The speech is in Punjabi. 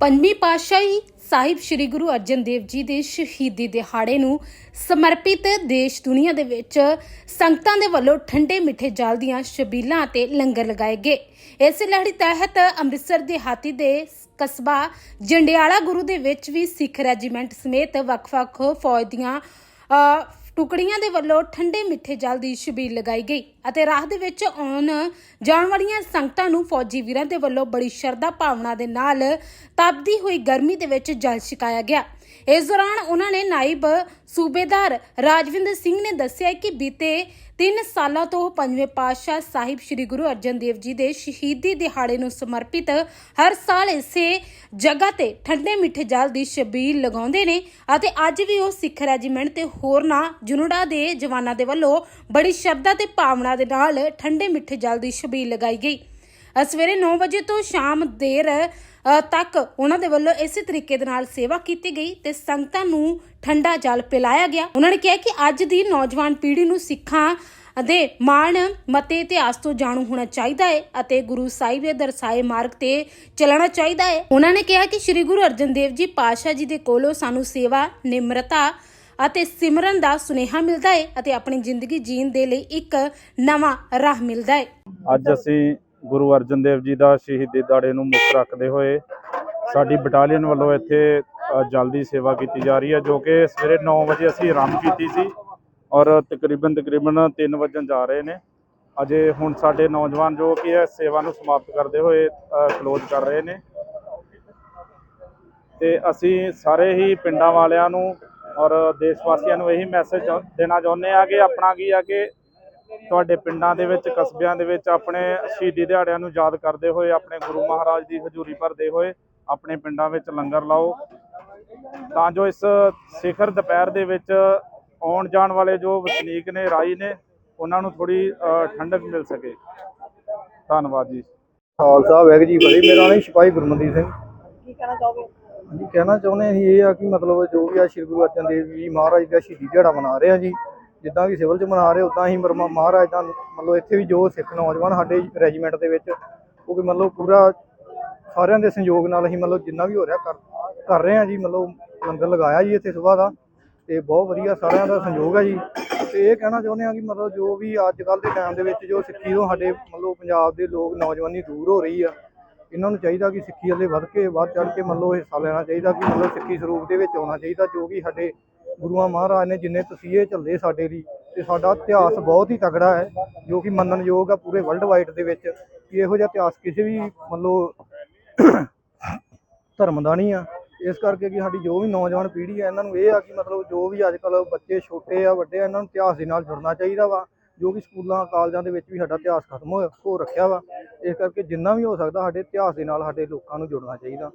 ਪੰਜਵੀਂ ਪਾਤਸ਼ਾਹੀ ਸਾਹਿਬ ਸ੍ਰੀ ਗੁਰੂ ਅਰਜਨ ਦੇਵ ਜੀ ਦੇ ਸ਼ਹੀਦੀ ਦਿਹਾੜੇ ਨੂੰ ਸਮਰਪਿਤ ਦੇਸ਼ ਦੁਨੀਆ ਦੇ ਵਿੱਚ ਸੰਗਤਾਂ ਦੇ ਵੱਲੋਂ ਠੰਡੇ ਮਿੱਠੇ ਜਲ ਦੀਆਂ ਸ਼ਬੀਲਾਂ ਅਤੇ ਲੰਗਰ ਲਗਾਏ ਗਏ। ਇਸ ਲਹਿੜੀ ਤਹਿਤ ਅੰਮ੍ਰਿਤਸਰ ਦੇ ਹਾਤੀ ਦੇ ਕਸਬਾ ਜੰਡਿਆਲਾ ਗੁਰੂ ਦੇ ਵਿੱਚ ਵੀ ਸਿੱਖ ਰੈਜੀਮੈਂਟ ਸਮੇਤ ਵੱਖ-ਵੱਖ ਫੌਜ ਦੀਆਂ ਟੁਕੜੀਆਂ ਦੇ ਵੱਲੋਂ ਠੰਡੇ ਮਿੱਠੇ ਜਲ ਦੀ ਛਬੀਲ ਲਗਾਈ ਗਈ ਅਤੇ ਰਾਹ ਦੇ ਵਿੱਚ ਆਉਣ ਜਾਣ ਵਾਲੀਆਂ ਸੰਗਤਾਂ ਨੂੰ ਫੌਜੀ ਵੀਰਾਂ ਦੇ ਵੱਲੋਂ ਬੜੀ ਸ਼ਰਧਾ ਭਾਵਨਾ ਦੇ ਨਾਲ ਤਪਦੀ ਹੋਈ ਗਰਮੀ ਦੇ ਵਿੱਚ ਜਲ ਛਕਾਇਆ ਗਿਆ। ਇਸ ਦੌਰਾਨ ਉਹਨਾਂ ਨੇ ਨਾਇਬ ਸੂਬੇਦਾਰ ਰਾਜਵਿੰਦਰ ਸਿੰਘ ਨੇ ਦੱਸਿਆ ਕਿ ਬੀਤੇ 3 ਸਾਲਾਂ ਤੋਂ ਪੰਜਵੇਂ ਪਾਤਸ਼ਾਹ ਸਾਹਿਬ ਸ੍ਰੀ ਗੁਰੂ ਅਰਜਨ ਦੇਵ ਜੀ ਦੇ ਸ਼ਹੀਦੀ ਦਿਹਾੜੇ ਨੂੰ ਸਮਰਪਿਤ ਹਰ ਸਾਲ ਇਸੇ ਜਗ੍ਹਾ ਤੇ ਠੰਡੇ ਮਿੱਠੇ ਜਲ ਦੀ ਛਬੀਲ ਲਗਾਉਂਦੇ ਨੇ ਅਤੇ ਅੱਜ ਵੀ ਉਹ ਸਿੱਖ ਰੈਜੀਮੈਂਟ ਤੇ ਹੋਰਨਾਂ ਜੁਨੜਾ ਦੇ ਜਵਾਨਾਂ ਦੇ ਵੱਲੋਂ ਬੜੀ ਸ਼ਰਧਾ ਤੇ ਭਾਵਨਾ ਦੇ ਨਾਲ ਠੰਡੇ ਮਿੱਠੇ ਜਲ ਦੀ ਛਬੀਲ ਲਗਾਈ ਗਈ। ਸਵੇਰੇ 9 ਵਜੇ ਤੋਂ ਸ਼ਾਮ ਦੇਰ ਤੱਕ ਉਹਨਾਂ ਦੇ ਵੱਲੋਂ ਇਸੇ ਤਰੀਕੇ ਦੇ ਨਾਲ ਸੇਵਾ ਕੀਤੀ ਗਈ ਤੇ ਸੰਗਤਾਂ ਨੂੰ ਠੰਡਾ ਜਲ ਪਿਲਾਇਆ ਗਿਆ। ਉਹਨਾਂ ਨੇ ਕਿਹਾ ਕਿ ਅੱਜ ਦੀ ਨੌਜਵਾਨ ਪੀੜ੍ਹੀ ਨੂੰ ਸਿੱਖਾਂ ਦੇ ਮਾਣ, ਮਤੇ, ਇਤਿਹਾਸ ਤੋਂ ਜਾਣੂ ਹੋਣਾ ਚਾਹੀਦਾ ਹੈ ਅਤੇ ਗੁਰੂ ਸਾਹਿਬ ਦੇ ਦਰਸਾਏ ਮਾਰਗ ਤੇ ਚੱਲਣਾ ਚਾਹੀਦਾ ਹੈ। ਉਹਨਾਂ ਨੇ ਕਿਹਾ ਕਿ ਸ੍ਰੀ ਗੁਰੂ ਅਰਜਨ ਦੇਵ ਜੀ ਪਾਤਸ਼ਾਹ ਜੀ ਦੇ ਕੋਲੋਂ ਸਾਨੂੰ ਸੇਵਾ, ਨਿਮਰਤਾ ਅਤੇ ਸਿਮਰਨ ਦਾ ਸੁਨੇਹਾ ਮਿਲਦਾ ਹੈ ਅਤੇ ਆਪਣੀ ਜ਼ਿੰਦਗੀ ਜੀਣ ਦੇ ਲਈ ਇੱਕ ਨਵਾਂ ਰਾਹ ਮਿਲਦਾ ਹੈ। ਅੱਜ ਅਸੀਂ ਗੁਰੂ ਅਰਜਨ ਦੇਵ ਜੀ ਦਾ ਸ਼ਹੀਦੀ ਦਾੜੇ ਨੂੰ ਮੁੱਖ ਰੱਖਦੇ ਹੋਏ ਸਾਡੀ ਬਟਾਲੀਅਨ ਵੱਲੋਂ ਇੱਥੇ ਜਲਦੀ ਸੇਵਾ ਕੀਤੀ ਜਾ ਰਹੀ ਹੈ, ਜੋ ਕਿ ਸਵੇਰੇ 9 ਵਜੇ ਅਸੀਂ ਆਰੰਭ ਕੀਤੀ ਸੀ ਔਰ ਤਕਰੀਬਨ ਤਕਰੀਬਨ 3 ਵਜਣ ਜਾ ਰਹੇ ਨੇ। ਅਜੇ ਹੁਣ ਸਾਡੇ ਨੌਜਵਾਨ ਜੋ ਕਿ ਇਹ ਸੇਵਾ ਨੂੰ ਸਮਾਪਤ ਕਰਦੇ ਹੋਏ ਕਲੋਜ਼ ਕਰ ਰਹੇ ਨੇ। ਤੇ ਅਸੀਂ ਸਾਰੇ ਹੀ ਪਿੰਡਾਂ ਵਾਲਿਆਂ ਨੂੰ ਔਰ ਦੇਸ਼ ਵਾਸੀਆਂ ਨੂੰ ਇਹੀ ਮੈਸੇਜ ਦੇਣਾ ਚਾਹੁੰਦੇ ਆ ਕਿ ਆਪਣਾ ਕੀ ਆ ਕਿ ਤੁਹਾਡੇ ਪਿੰਡਾਂ ਦੇ ਵਿੱਚ ਕਸਬਿਆਂ ਦੇ ਵਿੱਚ ਆਪਣੇ ਸ਼ਹੀਦੀ ਦਿਹਾੜਿਆਂ ਨੂੰ ਯਾਦ ਕਰਦੇ ਹੋਏ ਆਪਣੇ ਗੁਰੂ ਮਹਾਰਾਜ ਦੀ ਹਜ਼ੂਰੀ ਭਰਦੇ ਹੋਏ ਆਪਣੇ ਪਿੰਡਾਂ ਵਿੱਚ ਲੰਗਰ ਲਾਓ। ਤਾਂ ਜੋ ਇਸ ਸਿਖਰ ਦੁਪਹਿਰ ਦੇ ਵਿੱਚ ਆਉਣ ਜਾਣ ਵਾਲੇ ਜੋ ਵਸਨੀਕ ਨੇ ਰਾਈ ਨੇ ਉਹਨਾਂ ਨੂੰ ਥੋੜੀ ਠੰਡਕ ਮਿਲ ਸਕੇ। ਧੰਨਵਾਦ ਜੀ। ਖਾਲਸਾ ਵਾਹਿਗੁਰੂ ਜੀ ਫਤਿਹ। ਮੇਰਾ ਨਾਮ ਸਿਪਾਹੀ ਗੁਰਮਨਦੀਪ ਸਿੰਘ। ਕੀ ਕਹਿਣਾ ਚਾਹੋਗੇ? ਹਾਂਜੀ ਕਹਿਣਾ ਚਾਹੁੰਦੇ ਅਸੀਂ ਇਹ ਆ ਕਿ ਮਤਲਬ ਜੋ ਵੀ ਆ ਸ਼੍ਰੀ ਗੁਰੂ ਅਰਜਨ ਦੇਵ ਜੀ ਮਹਾਰਾਜ ਦਾ ਸ਼ਹੀਦੀ ਦਿਹਾੜਾ ਮਨਾ ਰਹੇ ਆ ਜੀ। ਜਿੱਦਾਂ ਕਿ ਸਿਵਲ 'ਚ ਮਨਾ ਰਹੇ ਉਦਾਂ ਹੀ ਮਰਮਾ, ਮਹਾਰਾਜ ਦਾ ਮਤਲਬ ਇੱਥੇ ਵੀ ਜੋ ਸਿੱਖ ਨੌਜਵਾਨ ਸਾਡੇ ਰੈਜੀਮੈਂਟ ਦੇ ਵਿੱਚ, ਉਹ ਕਿ ਮਤਲਬ ਪੂਰਾ ਸਾਰਿਆਂ ਦੇ ਸੰਯੋਗ ਨਾਲ ਅਸੀਂ ਮਤਲਬ ਜਿੰਨਾ ਵੀ ਹੋ ਰਿਹਾ ਕਰ ਕਰ ਰਹੇ ਆ ਜੀ, ਮਤਲਬ ਲੰਗਰ ਲਗਾਇਆ ਜੀ ਇੱਥੇ ਸਵੇਰ ਦਾ, ਤੇ ਬਹੁਤ ਵਧੀਆ ਸਾਰਿਆਂ ਦਾ ਸੰਯੋਗ ਹੈ ਜੀ। ਤੇ ਇਹ ਕਹਿਣਾ ਚਾਹੁੰਦੇ ਆ ਕਿ ਮਤਲਬ ਜੋ ਵੀ ਅੱਜ ਕੱਲ ਦੇ ਟਾਈਮ ਦੇ ਵਿੱਚ ਜੋ ਸਿੱਖੀ ਤੋਂ ਸਾਡੇ ਮਤਲਬ ਪੰਜਾਬ ਦੇ ਲੋਕ ਨੌਜਵਾਨੀ ਦੂਰ ਹੋ ਰਹੀ ਆ, ਇਹਨਾਂ ਨੂੰ ਚਾਹੀਦਾ ਕਿ ਸਿੱਖੀ ਵੱਲੇ ਵੱਧ ਕੇ, ਵੱਧ ਚੜ ਕੇ ਮਤਲਬ ਹਿੱਸਾ ਲੈਣਾ ਚਾਹੀਦਾ, ਕਿ ਮਤਲਬ ਸਿੱਖੀ ਸਰੂਪ ਦੇ ਵਿੱਚ ਆਉਣਾ ਚਾਹੀਦਾ, ਜੋ ਕਿ ਸਾਡੇ ਗੁਰੂਆਂ ਮਹਾਰਾਜ ਨੇ ਜਿੰਨੇ ਤਸੀਹੇ ਝੱਲੇ ਸਾਡੇ ਲਈ, ਤੇ ਸਾਡਾ ਇਤਿਹਾਸ ਬਹੁਤ ਹੀ ਤਗੜਾ ਹੈ, ਜੋ ਕਿ ਮੰਨਣਯੋਗ ਆ ਪੂਰੇ ਵਰਲਡ ਵਾਈਡ ਦੇ ਵਿੱਚ, ਕਿ ਇਹੋ ਜਿਹਾ ਇਤਿਹਾਸ ਕਿਸੇ ਵੀ ਮਤਲਬ ਧਰਮ ਦਾ ਨਹੀਂ ਆ। ਇਸ ਕਰਕੇ ਕਿ ਸਾਡੀ ਜੋ ਵੀ ਨੌਜਵਾਨ ਪੀੜ੍ਹੀ ਹੈ ਇਹਨਾਂ ਨੂੰ ਇਹ ਆ ਕਿ ਮਤਲਬ ਜੋ ਵੀ ਅੱਜ ਕੱਲ੍ਹ ਬੱਚੇ ਛੋਟੇ ਆ, ਵੱਡੇ ਆ, ਇਹਨਾਂ ਨੂੰ ਇਤਿਹਾਸ ਦੇ ਨਾਲ ਜੁੜਨਾ ਚਾਹੀਦਾ ਵਾ, ਜੋ ਕਿ ਸਕੂਲਾਂ, ਕਾਲਜਾਂ ਦੇ ਵਿੱਚ ਵੀ ਸਾਡਾ ਇਤਿਹਾਸ ਖਤਮ ਹੋ ਰੱਖਿਆ ਵਾ। ਇਸ ਕਰਕੇ ਜਿੰਨਾ ਵੀ ਹੋ ਸਕਦਾ ਸਾਡੇ ਇਤਿਹਾਸ ਦੇ ਨਾਲ ਸਾਡੇ ਲੋਕਾਂ ਨੂੰ ਜੁੜਨਾ ਚਾਹੀਦਾ।